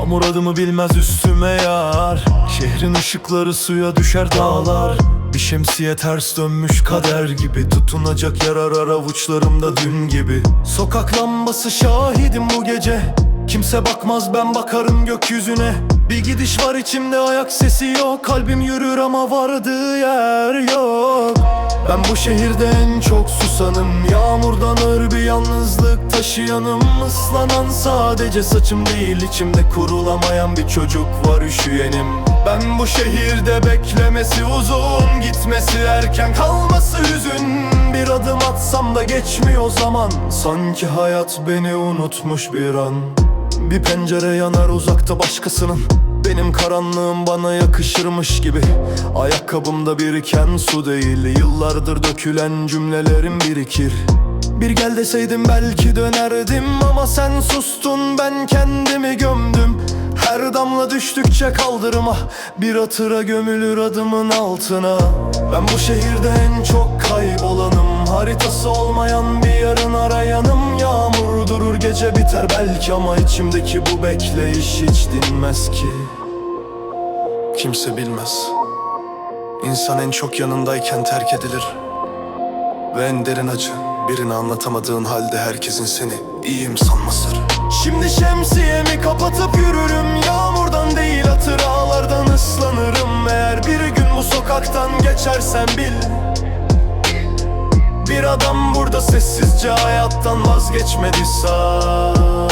Yağmur adımı bilmez üstüme yağar Şehrin ışıkları suya düşer dağlar. Bir şemsiye ters dönmüş kader gibi. Tutunacak yer arar avuçlarımda dün gibi. Sokak lambası şahidim bu gece. Kimse bakmaz ben bakarım gökyüzüne. Bir gidiş var içimde ayak sesi yok. Kalbim yürür ama vardığı yer yok Ben bu şehirde en çok susanım. Yağmurdan ağır bir yalnızlık taşıyanım. Islanan sadece saçım değil içimde kurulamayan bir çocuk var üşüyenim. Ben bu şehirde beklemesi uzun Gitmesi erken kalması hüzün. Bir adım atsam da geçmiyor zaman. Sanki hayat beni unutmuş bir an. Bir pencere yanar uzakta başkasının Benim karanlığım bana yakışırmış gibi. Ayakkabımda biriken su değil. Yıllardır dökülen cümlelerim birikir. Bir gel deseydim belki dönerdim Ama sen sustun ben kendimi gömdüm. Her damla düştükçe kaldırıma Bir hatıra gömülür adımın altına. Ben bu şehirde en çok Haritası olmayan bir yarın arayanım. Yağmur durur gece biter belki. Ama içimdeki bu bekleyiş hiç dinmez ki. Kimse bilmez. İnsan en çok yanındayken terk edilir. Ve en derin acı Birini anlatamadığın halde herkesin seni iyiyim sanmasıdır. Şimdi şemsiyemi kapatıp yürürüm. Yağmurdan değil hatıralardan ıslanırım. Eğer bir gün bu sokaktan geçersen bil adam burada sessizce hayattan vazgeçmedi sadece